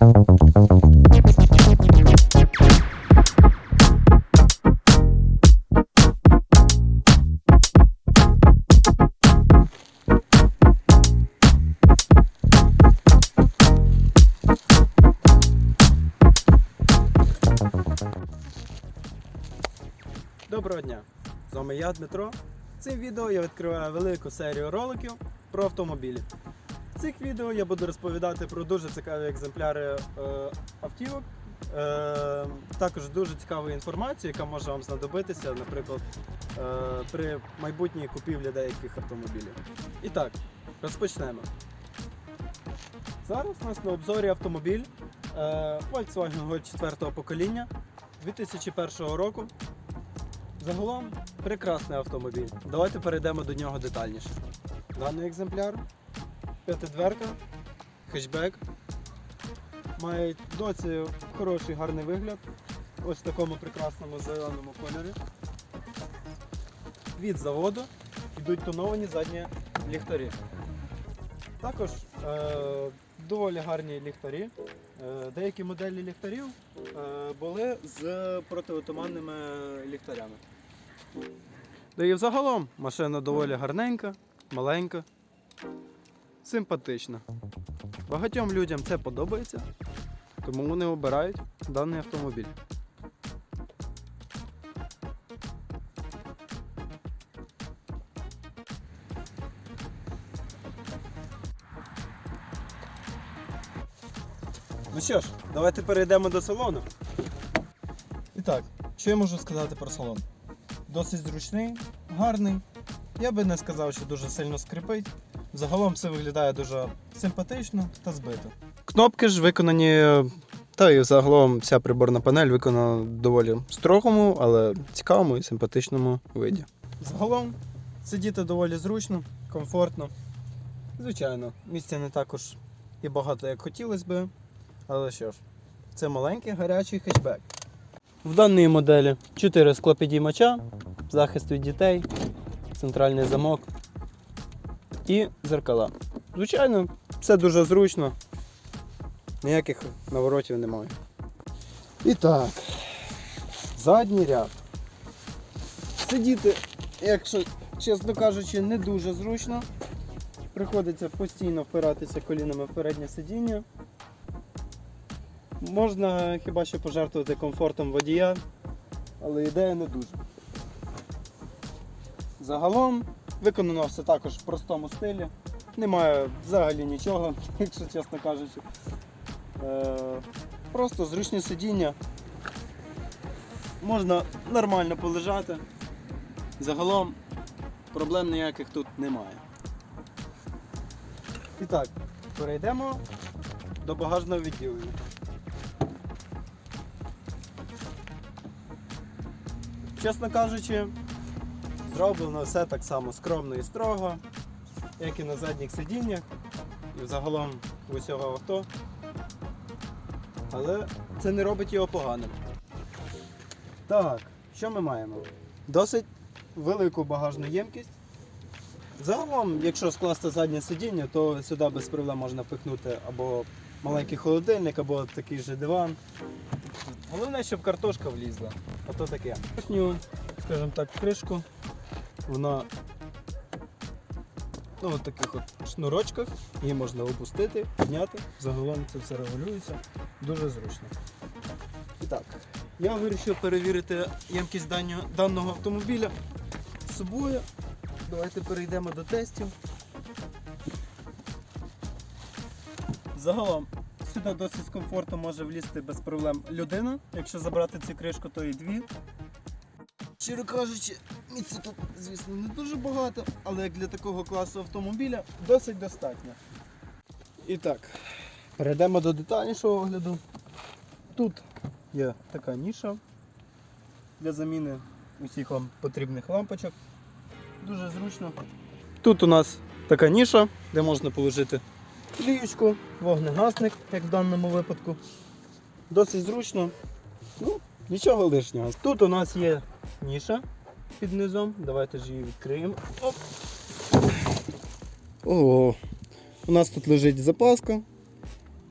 Доброго дня! З вами я, Дмитро. Цим відео я відкриваю велику серію роликів про автомобілі. Цих відео я буду розповідати про дуже цікаві екземпляри е, автівок. Е, також дуже цікаву інформацію, яка може вам знадобитися, наприклад, е, при майбутній купівлі деяких автомобілів. І так, розпочнемо. Зараз у нас на обзорі автомобіль Volkswagen Golf 4 покоління 2001 року. Загалом прекрасний автомобіль. Давайте перейдемо до нього детальніше. Даний екземпляр, п'ятидверка, хетчбек. Має досі хороший гарний вигляд. Ось в такому прекрасному зеленому кольорі. Від заводу йдуть тоновані задні ліхтарі. Також е, доволі гарні ліхтарі. Е, деякі моделі ліхтарів е, були з протиотуманними ліхтарями. Да і взагалом машина доволі гарненька, маленька, симпатична. Багатьом людям це подобається, тому вони обирають даний автомобіль. Ну що ж, давайте перейдемо до салону. І так, що я можу сказати про салон? Досить зручний, гарний. Я би не сказав, що дуже сильно скрипить. Загалом все виглядає дуже симпатично та збито. Кнопки ж виконані, та і загалом вся приборна панель виконана в доволі строгому, але цікавому і симпатичному виді. Загалом сидіти доволі зручно, комфортно. Звичайно, місця не також і багато, як хотілося би. Але що ж, це маленький гарячий хетчбек. В даній моделі 4 склопідіймача, захист від дітей, центральний замок і зеркала. Звичайно, все дуже зручно, ніяких наворотів немає. І так, задній ряд. Сидіти, якщо чесно кажучи, не дуже зручно. Приходиться постійно впиратися колінами в переднє сидіння. Можна хіба що пожертвувати комфортом водія, але ідея не дуже. Загалом виконано все також в простому стилі. Немає взагалі нічого, якщо чесно кажучи. Е, просто зручні сидіння. Можна нормально полежати. Загалом проблем ніяких тут немає. І так, перейдемо до багажного відділення. Чесно кажучи, зроблено все так само скромно і строго, як і на задніх сидіннях, і взагалом в усього авто. Але це не робить його поганим. Так, що ми маємо? Досить велику багажну ємкість. Загалом, якщо скласти заднє сидіння, то сюди без проблем можна впихнути або маленький холодильник, або такий же диван. Головне, щоб картошка влізла. А то таке. Скажімо так, кришку. Вона ну, от таких от шнурочках. Її можна опустити, підняти. Загалом це все регулюється. Дуже зручно. Так, я вирішив перевірити даного, даного автомобіля з собою. Давайте перейдемо до тестів. Загалом сюди досить з комфортом може влізти без проблем людина. Якщо забрати цю кришку, то і дві. Щиро кажучи, місця тут, звісно, не дуже багато, але як для такого класу автомобіля досить достатньо. І так, перейдемо до детальнішого огляду. Тут є така ніша для заміни усіх вам потрібних лампочок. Дуже зручно. Тут у нас така ніша, де можна положити ліючку, вогнегасник, як в даному випадку. Досить зручно. Ну, нічого лишнього. Тут у нас є ніша під низом. Давайте ж її відкриємо. Оп. Ого. У нас тут лежить запаска.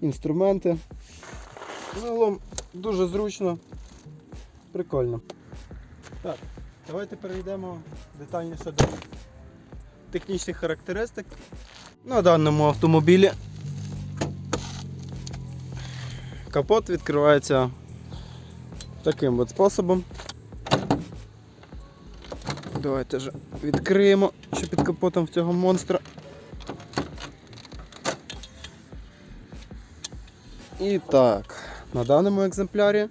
інструменти. Загалом дуже зручно, прикольно. Так, давайте перейдемо детальніше до технічних характеристик на даному автомобілі. Капот відкривається таким от способом. Давайте вже відкриємо, що під капотом в цього монстра. І так, на даному екземплярі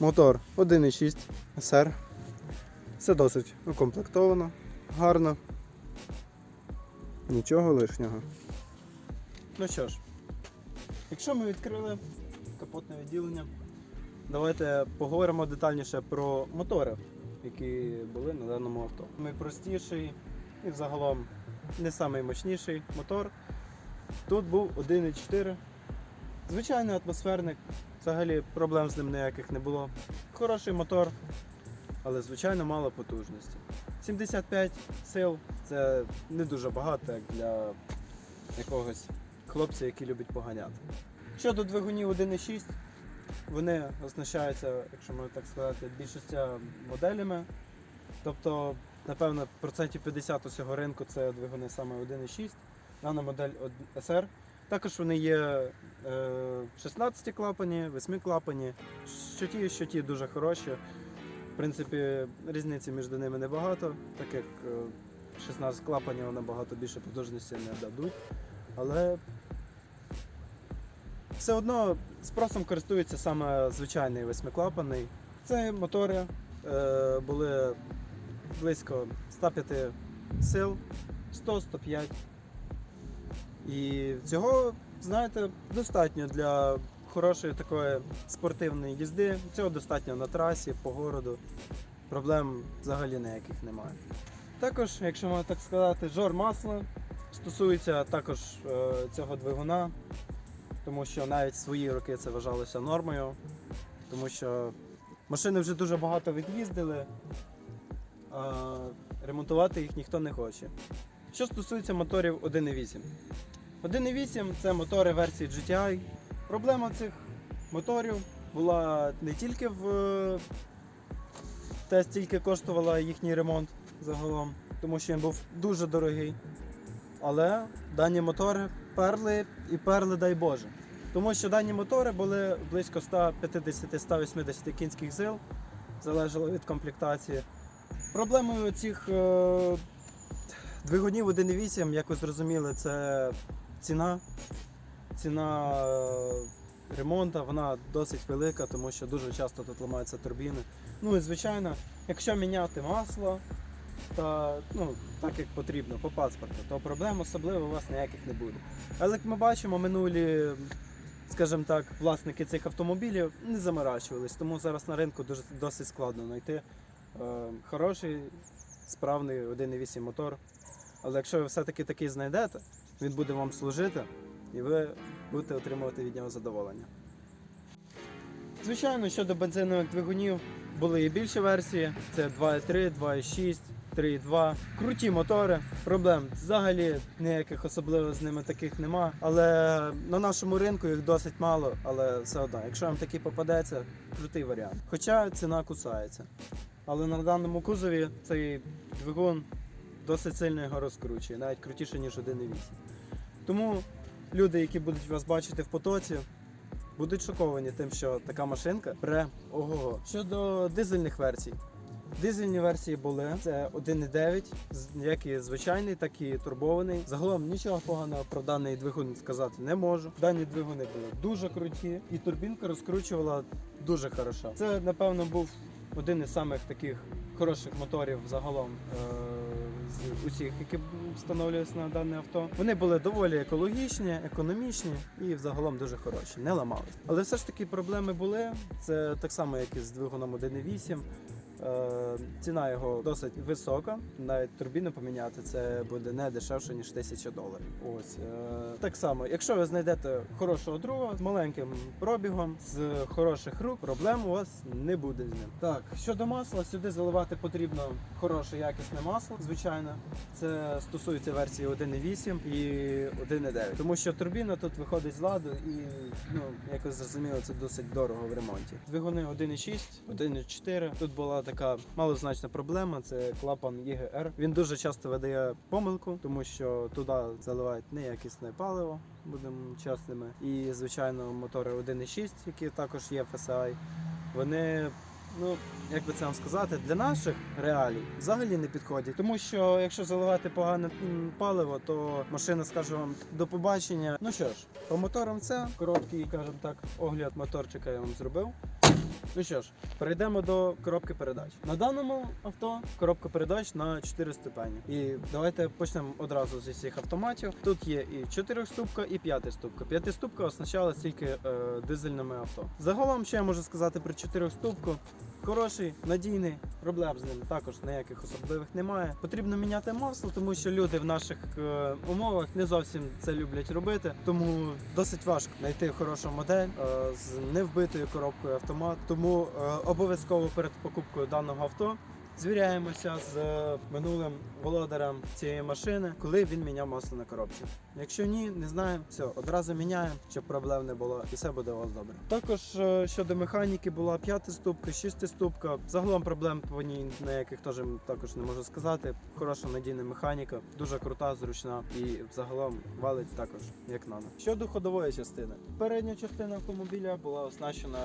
мотор 1.6 SR. Все досить укомплектовано, гарно. Нічого лишнього. Ну що ж, якщо ми відкрили капотне відділення, давайте поговоримо детальніше про мотори, які були на даному авто. Найпростіший і взагалом не наймощніший мотор. Тут був 1.4. Звичайний атмосферник, взагалі проблем з ним ніяких не було. Хороший мотор, але звичайно мало потужності. 75 сил це не дуже багато, як для якогось хлопця, який любить поганяти. Щодо двигунів 1.6, вони оснащаються, якщо можна так сказати, більшістю моделями. Тобто, напевно, процентів 50 усього ринку це двигуни саме 1.6, дана модель SR. Також вони є е, 16 клапані, 8 клапані, що ті, що ті дуже хороші. В принципі, різниці між ними небагато, так як е, 16 клапанів набагато більше потужності не дадуть. Але все одно спросом користується саме звичайний восьмиклапаний. Це мотори е, були близько 105 сил, 100-105. І цього, знаєте, достатньо для хорошої такої спортивної їзди. Цього достатньо на трасі, по городу. Проблем взагалі ніяких немає. Також, якщо можна так сказати, жор масла стосується також е, цього двигуна, тому що навіть свої роки це вважалося нормою, тому що машини вже дуже багато від'їздили, а ремонтувати їх ніхто не хоче. Що стосується моторів 1.8. 1.8 це мотори версії GTI. Проблема цих моторів була не тільки в те, стільки коштувала їхній ремонт загалом, тому що він був дуже дорогий. Але дані мотори перли і перли, дай Боже. Тому що дані мотори були близько 150-180 кінських сил, залежало від комплектації. Проблемою цих е, двигунів 1.8, як ви зрозуміли, це ціна. Ціна е, ремонту вона досить велика, тому що дуже часто тут ламаються турбіни. Ну і звичайно, якщо міняти масло, та, ну, так як потрібно по паспорту, то проблем особливо у вас ніяких не буде. Але як ми бачимо, минулі, скажімо так, власники цих автомобілів не заморачувались, тому зараз на ринку дуже, досить складно знайти е, хороший, справний 1.8 мотор. Але якщо ви все-таки такий знайдете, він буде вам служити і ви будете отримувати від нього задоволення. Звичайно, щодо бензинових двигунів були і більші версії: це 2.3, 2.6, 3.2. Круті мотори, проблем взагалі ніяких особливо з ними таких нема. Але на нашому ринку їх досить мало, але все одно, якщо вам такий попадеться, крутий варіант. Хоча ціна кусається. Але на даному кузові цей двигун досить сильно його розкручує, навіть крутіше, ніж 1.8. Тому люди, які будуть вас бачити в потоці, будуть шоковані тим, що така машинка пре ого. Щодо дизельних версій. Дизельні версії були це 1.9, з- як і звичайний, так і турбований. Загалом нічого поганого про даний двигун сказати не можу. Дані двигуни були дуже круті, і турбінка розкручувала дуже хорошо. Це, напевно, був один із самих таких хороших моторів загалом е- з усіх, які встановлюються на дане авто. Вони були доволі екологічні, економічні і взагалом дуже хороші, не ламались. Але все ж таки проблеми були. Це так само, як і з двигуном 1.8. Е, ціна його досить висока. Навіть турбіну поміняти це буде не дешевше ніж 1000 доларів. Ось е, так само, якщо ви знайдете хорошого друга з маленьким пробігом, з хороших рук, проблем у вас не буде з ним. Так, щодо масла, сюди заливати потрібно хороше якісне масло, звичайно. Це стосується версії 1.8 і 1.9. Тому що турбіна тут виходить з ладу і ну якось зрозуміло, це досить дорого в ремонті. Двигуни 1.6, 1.4. Тут була така малозначна проблема. Це клапан ЄГР. Він дуже часто видає помилку, тому що туди заливають неякісне паливо. Будемо чесними. І звичайно, мотори 1.6, які також є FSI, вони ну як би це вам сказати, для наших реалій взагалі не підходять. Тому що якщо заливати погане паливо, то машина скаже вам до побачення. Ну що ж, по моторам це короткий, скажімо так, огляд моторчика я вам зробив. Ну що ж, перейдемо до коробки передач. На даному авто коробка передач на 4 ступені. І давайте почнемо одразу зі всіх автоматів. Тут є і 4 ступка, і 5 ступка. 5 ступка оснащалась тільки е, дизельними авто. Загалом, що я можу сказати про 4 ступку? Хороший, надійний, проблем з ним також ніяких особливих немає. Потрібно міняти масло, тому що люди в наших е, умовах не зовсім це люблять робити. Тому досить важко знайти хорошу модель е, з невбитою коробкою автомат. Тому е, обов'язково перед покупкою даного авто. Звіряємося з е, минулим володарем цієї машини, коли він міняв масло на коробці. Якщо ні, не знаємо, все, одразу міняємо, щоб проблем не було, і все буде у вас добре. Також е, щодо механіки була п'ята ступка, шіста ступка. Загалом проблем по ній ніяких теж також не можу сказати. Хороша надійна механіка, дуже крута, зручна і загалом валить також як надо. Щодо ходової частини, передня частина автомобіля була оснащена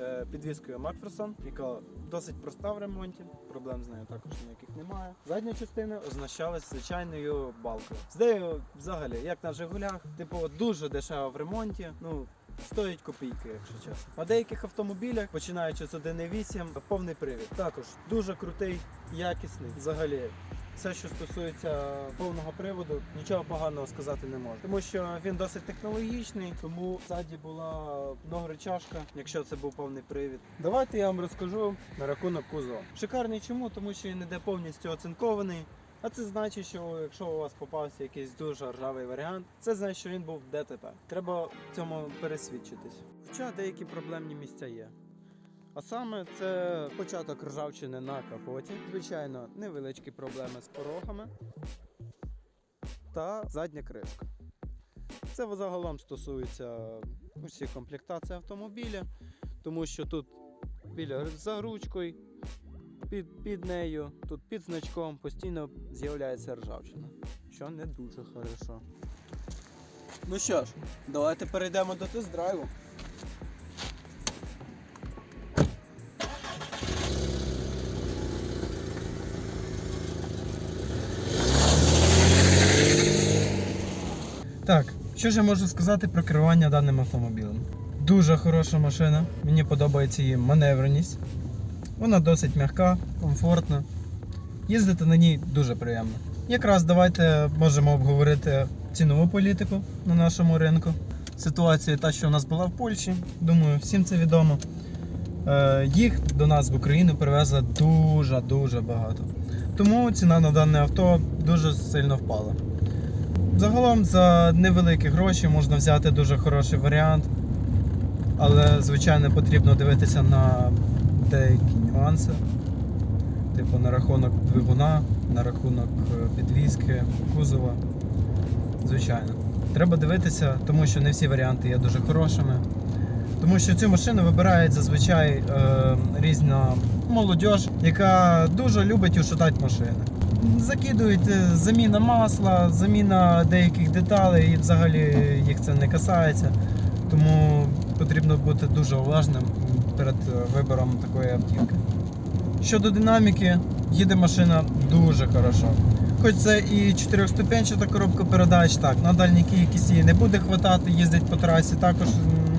е, підвіскою Макферсон, яка досить проста в ремонті. Проблем з нею також ніяких немає. Задня частина означалась звичайною балкою. З нею взагалі, як на Жигулях, типу дуже дешево в ремонті. Ну Стоїть копійки, якщо чесно. На деяких автомобілях, починаючи з 1.8, повний привід. Також дуже крутий, якісний. Взагалі, все, що стосується повного приводу, нічого поганого сказати не можу. Тому що він досить технологічний, тому ззаді була многоречашка, якщо це був повний привід. Давайте я вам розкажу на рахунок кузова. Шикарний чому? Тому що він іде повністю оцинкований. А це значить, що якщо у вас попався якийсь дуже ржавий варіант, це значить, що він був ДТП. Треба в цьому пересвідчитись. Хоча деякі проблемні місця є. А саме це початок ржавчини на капоті, звичайно, невеличкі проблеми з порогами та задня кришка. Це загалом стосується усіх комплектацій автомобіля, тому що тут біля за ручкою під, під нею, тут під значком постійно з'являється ржавчина, що не дуже хорошо. Ну що ж, давайте перейдемо до тест-драйву. Так, що ж я можу сказати про керування даним автомобілем? Дуже хороша машина, мені подобається її маневреність. Вона досить м'яка, комфортна. Їздити на ній дуже приємно. Якраз давайте можемо обговорити цінову політику на нашому ринку. Ситуація та, що в нас була в Польщі, думаю, всім це відомо. Е, Їх до нас в Україну привезли дуже-дуже багато. Тому ціна на дане авто дуже сильно впала. Загалом за невеликі гроші можна взяти дуже хороший варіант, але звичайно потрібно дивитися на деякі нюанси, типу на рахунок двигуна, на рахунок е, підвіски, кузова. Звичайно. Треба дивитися, тому що не всі варіанти є дуже хорошими. Тому що цю машину вибирають зазвичай е, різна молодь, яка дуже любить ушатати машини. Закидують е, заміна масла, заміна деяких деталей, і взагалі їх це не касається. Тому потрібно бути дуже уважним перед е, вибором такої автівки. Щодо динаміки, їде машина дуже хорошо. Хоч це і 4-ступенчата коробка передач, так, на дальній кількість її не буде хватати, їздить по трасі також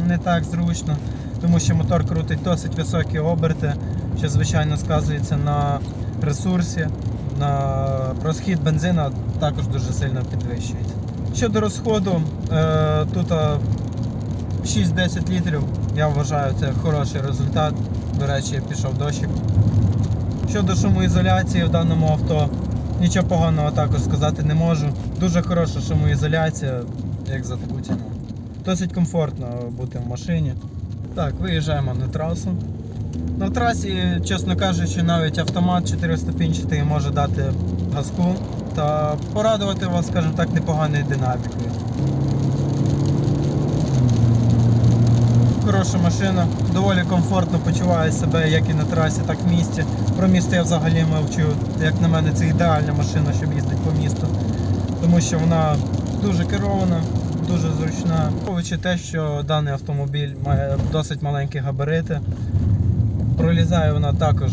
не так зручно, тому що мотор крутить досить високі оберти, що звичайно сказується на ресурсі, на розхід бензина також дуже сильно підвищується. Щодо розходу, е, тут е, 6-10 літрів, я вважаю, це хороший результат. До речі, пішов дощик. Щодо шумоізоляції в даному авто, нічого поганого також сказати не можу. Дуже хороша шумоізоляція, як за таку ціну. Досить комфортно бути в машині. Так, виїжджаємо на трасу. На трасі, чесно кажучи, навіть автомат 4-ступінчатий може дати газку та порадувати вас, скажімо так, непоганою динамікою. Хороша машина, доволі комфортно почуває себе як і на трасі, так і в місті. Про місто я взагалі мовчу. Як на мене, це ідеальна машина, щоб їздити по місту. Тому що вона дуже керована, дуже зручна. Враховуючи те, що даний автомобіль має досить маленькі габарити. Пролізає вона також,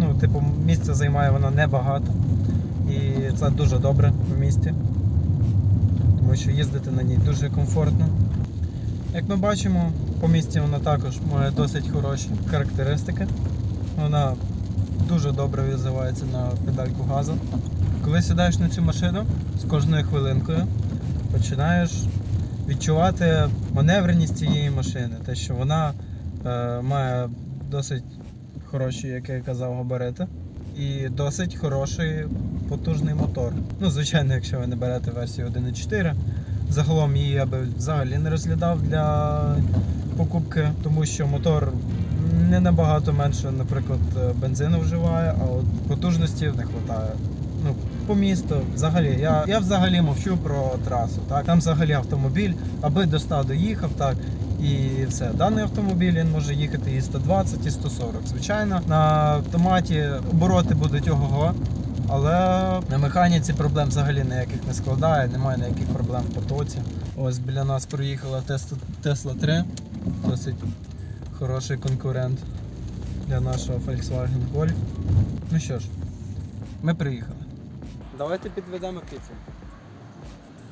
ну, типу, місця займає вона небагато. І це дуже добре в місті. Тому що їздити на ній дуже комфортно. Як ми бачимо, по місті вона також має досить хороші характеристики. Вона дуже добре відзивається на педальку газу. Коли сідаєш на цю машину, з кожною хвилинкою починаєш відчувати маневреність цієї машини. Те, що вона е, має досить хороші, як я казав, габарити. І досить хороший потужний мотор. Ну, звичайно, якщо ви не берете версію 1.4, Загалом її я би взагалі не розглядав для покупки, тому що мотор не набагато менше, наприклад, бензину вживає, а от потужності не вистачає. Ну, по місту, взагалі, я, я взагалі мовчу про трасу. Так? Там взагалі автомобіль, аби до 100 доїхав, так. І все. Даний автомобіль він може їхати і 120, і 140. Звичайно, на автоматі обороти будуть ого-го. Але на механіці проблем взагалі ніяких не складає, немає ніяких проблем в потоці. Ось біля нас проїхала Tesla 3, досить хороший конкурент для нашого Volkswagen Golf. Ну що ж, ми приїхали. Давайте підведемо підсумок.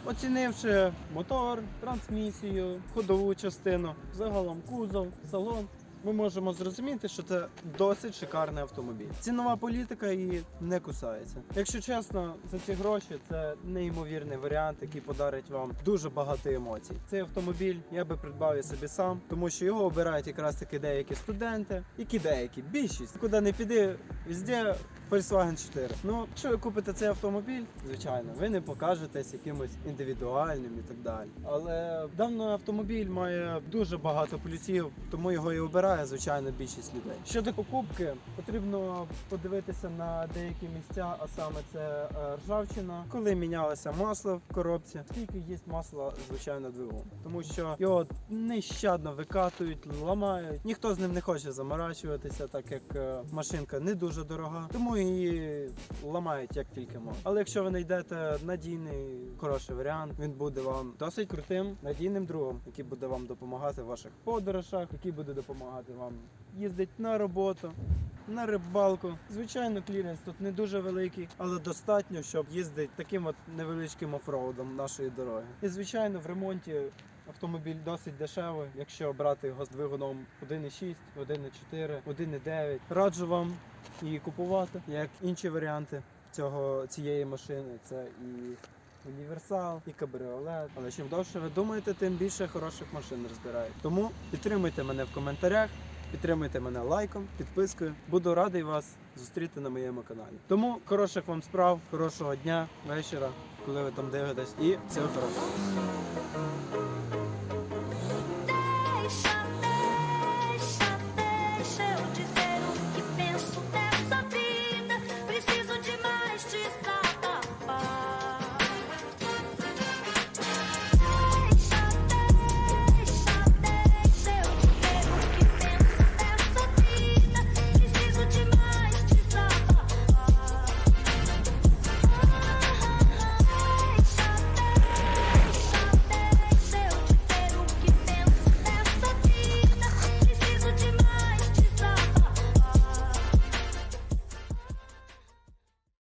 Оцінивши мотор, трансмісію, ходову частину, загалом кузов, салон, ми можемо зрозуміти, що це досить шикарний автомобіль. Цінова політика її не кусається. Якщо чесно, за ці гроші це неймовірний варіант, який подарить вам дуже багато емоцій. Цей автомобіль я би придбав і собі сам, тому що його обирають якраз таки деякі студенти, які деякі більшість. Куди не піди, везде Volkswagen 4. Ну, якщо ви купите цей автомобіль, звичайно, ви не покажетесь якимось індивідуальним і так далі. Але даний автомобіль має дуже багато плюсів, тому його і обирає, звичайно, більшість людей. Щодо покупки, потрібно подивитися на деякі місця, а саме це е, ржавчина, коли мінялося масло в коробці, скільки є масла, звичайно, двигун. Тому що його нещадно викатують, ламають. Ніхто з ним не хоче заморачуватися, так як е, машинка не дуже дорога, тому її ламають як тільки можна. Але якщо ви знайдете надійний хороший варіант, він буде вам досить крутим, надійним другом, який буде вам допомагати в ваших подорожах, який буде допомагати вам їздити на роботу. На рибалку. Звичайно, кліренс тут не дуже великий, але достатньо, щоб їздити таким от невеличким офроудом нашої дороги. І звичайно, в ремонті автомобіль досить дешевий, якщо брати його з двигуном 1.6, 1.4, 1.9. Раджу вам її купувати, як інші варіанти цього цієї машини. Це і універсал, і кабріолет. Але чим довше ви думаєте, тим більше хороших машин розбирають. Тому підтримуйте мене в коментарях. Підтримуйте мене лайком, підпискою. Буду радий вас зустріти на моєму каналі. Тому хороших вам справ, хорошого дня, вечора, коли ви там дивитесь, і всього хорошого.